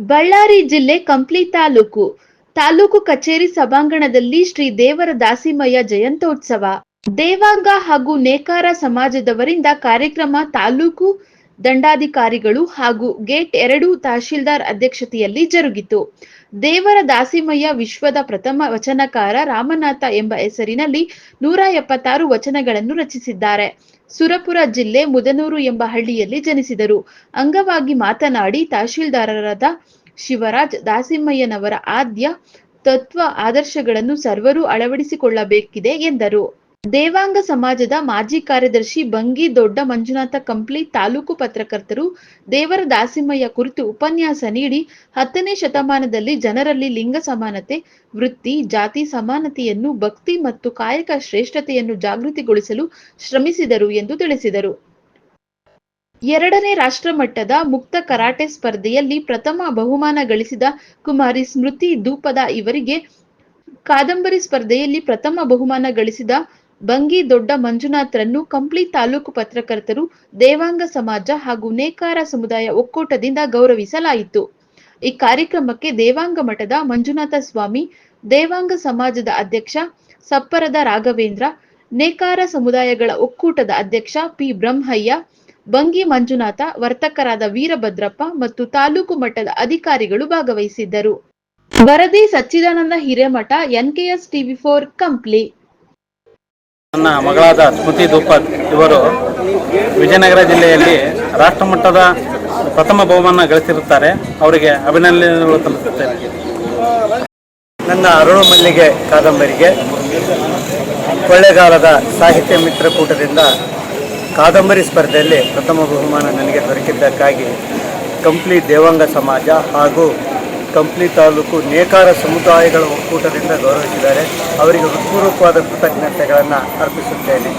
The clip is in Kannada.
ಬಳ್ಳಾರಿ ಜಿಲ್ಲೆ ಕಂಪ್ಲಿ ತಾಲೂಕು. ತಾಲೂಕು ಕಚೇರಿ ಸಭಾಂಗಣದಲ್ಲಿ ಶ್ರೀ ದೇವರ ದಾಸಿಮಯ್ಯ ಜಯಂತೋತ್ಸವ ದೇವಾಂಗ ಹಾಗೂ ನೇಕಾರ ಸಮಾಜದವರಿಂದ ಕಾರ್ಯಕ್ರಮ ತಾಲೂಕು ದಂಡಾಧಿಕಾರಿಗಳು ಹಾಗೂ ಗೇಟ್ ಎರಡು ತಹಶೀಲ್ದಾರ್ ಅಧ್ಯಕ್ಷತೆಯಲ್ಲಿ ಜರುಗಿತು. ದೇವರ ದಾಸಿಮಯ್ಯ ವಿಶ್ವದ ಪ್ರಥಮ ವಚನಕಾರ ರಾಮನಾಥ ಎಂಬ ಹೆಸರಿನಲ್ಲಿ ನೂರ ಎಪ್ಪತ್ತಾರು ವಚನಗಳನ್ನು ರಚಿಸಿದ್ದಾರೆ. ಸುರಪುರ ಜಿಲ್ಲೆ ಮುದನೂರು ಎಂಬ ಹಳ್ಳಿಯಲ್ಲಿ ಜನಿಸಿದರು. ಅಂಗವಾಗಿ ಮಾತನಾಡಿ ತಹಶೀಲ್ದಾರರಾದ ಶಿವರಾಜ್ ದಾಸಿಮಯ್ಯನವರ ಆದ್ಯ ತತ್ವ ಆದರ್ಶಗಳನ್ನು ಸರ್ವರೂ ಅಳವಡಿಸಿಕೊಳ್ಳಬೇಕಿದೆ ಎಂದರು. ದೇವಾಂಗ ಸಮಾಜದ ಮಾಜಿ ಕಾರ್ಯದರ್ಶಿ ಬಂಗಿ ದೊಡ್ಡ ಮಂಜುನಾಥ ಕಂಪ್ಲಿ ತಾಲೂಕು ಪತ್ರಕರ್ತರು ದೇವರ ದಾಸಿಮಯ್ಯ ಕುರಿತು ಉಪನ್ಯಾಸ ನೀಡಿ ಹತ್ತನೇ ಶತಮಾನದಲ್ಲಿ ಜನರಲ್ಲಿ ಲಿಂಗ ಸಮಾನತೆ, ವೃತ್ತಿ, ಜಾತಿ ಸಮಾನತೆಯನ್ನು, ಭಕ್ತಿ ಮತ್ತು ಕಾಯಕ ಶ್ರೇಷ್ಠತೆಯನ್ನು ಜಾಗೃತಿಗೊಳಿಸಲು ಶ್ರಮಿಸಿದರು ಎಂದು ತಿಳಿಸಿದರು. ಎರಡನೇ ರಾಷ್ಟ್ರಮಟ್ಟದ ಮುಕ್ತ ಕರಾಟೆ ಸ್ಪರ್ಧೆಯಲ್ಲಿ ಪ್ರಥಮ ಬಹುಮಾನ ಗಳಿಸಿದ ಕುಮಾರಿ ಸ್ಮೃತಿ ದೂಪದ ಇವರಿಗೆ ಕಾದಂಬರಿ ಸ್ಪರ್ಧೆಯಲ್ಲಿ ಪ್ರಥಮ ಬಹುಮಾನ ಗಳಿಸಿದ ಬಂಗಿ ದೊಡ್ಡ ಮಂಜುನಾಥ್ರನ್ನು ಕಂಪ್ಲಿ ತಾಲೂಕು ಪತ್ರಕರ್ತರು, ದೇವಾಂಗ ಸಮಾಜ ಹಾಗೂ ನೇಕಾರ ಸಮುದಾಯ ಒಕ್ಕೂಟದಿಂದ ಗೌರವಿಸಲಾಯಿತು. ಈ ಕಾರ್ಯಕ್ರಮಕ್ಕೆ ದೇವಾಂಗ ಮಠದ ಮಂಜುನಾಥ ಸ್ವಾಮಿ, ದೇವಾಂಗ ಸಮಾಜದ ಅಧ್ಯಕ್ಷ ಸಪ್ಪರದ ರಾಘವೇಂದ್ರ, ನೇಕಾರ ಸಮುದಾಯಗಳ ಒಕ್ಕೂಟದ ಅಧ್ಯಕ್ಷ ಪಿ ಬ್ರಹ್ಮಯ್ಯ, ಬಂಗಿ ಮಂಜುನಾಥ, ವರ್ತಕರಾದ ವೀರಭದ್ರಪ್ಪ ಮತ್ತು ತಾಲೂಕು ಮಟ್ಟದ ಅಧಿಕಾರಿಗಳು ಭಾಗವಹಿಸಿದ್ದರು. ವರದಿ Sachidananda Hiremath, NKS TV four, Kampli. ನನ್ನ ಮಗಳಾದ ಸ್ಮೃತಿ ದುಪ್ಪತ್ ಇವರು ವಿಜಯನಗರ ಜಿಲ್ಲೆಯಲ್ಲಿ ರಾಷ್ಟ್ರಮಟ್ಟದ ಪ್ರಥಮ ಬಹುಮಾನ ಗಳಿಸಿರುತ್ತಾರೆ. ಅವರಿಗೆ ಅಭಿನಂದನೆಗಳು ಸಲ್ಲಿಸುತ್ತೇನೆ. ನನ್ನ ಅರುಣ ಮಲ್ಲಿಗೆ ಕಾದಂಬರಿಗೆ ಕೊಳ್ಳೆಗಾಲದ ಸಾಹಿತ್ಯ ಮಿತ್ರಕೂಟದಿಂದ ಕಾದಂಬರಿ ಸ್ಪರ್ಧೆಯಲ್ಲಿ ಪ್ರಥಮ ಬಹುಮಾನ ನನಗೆ ದೊರಕಿದ್ದಕ್ಕಾಗಿ ಕಂಪ್ಲಿ ದೇವಾಂಗ ಸಮಾಜ ಹಾಗೂ ಕಂಪ್ಲಿ ತಾಲೂಕು ನೇಕಾರ ಸಮುದಾಯಗಳ ಒಕ್ಕೂಟದಿಂದ ಗೌರವಿಸಿದ್ದಾರೆ. ಅವರಿಗೆ ಹೃತ್ಪೂರ್ವಕವಾದ ಕೃತಜ್ಞತೆಗಳನ್ನು ಅರ್ಪಿಸುತ್ತೇನೆ.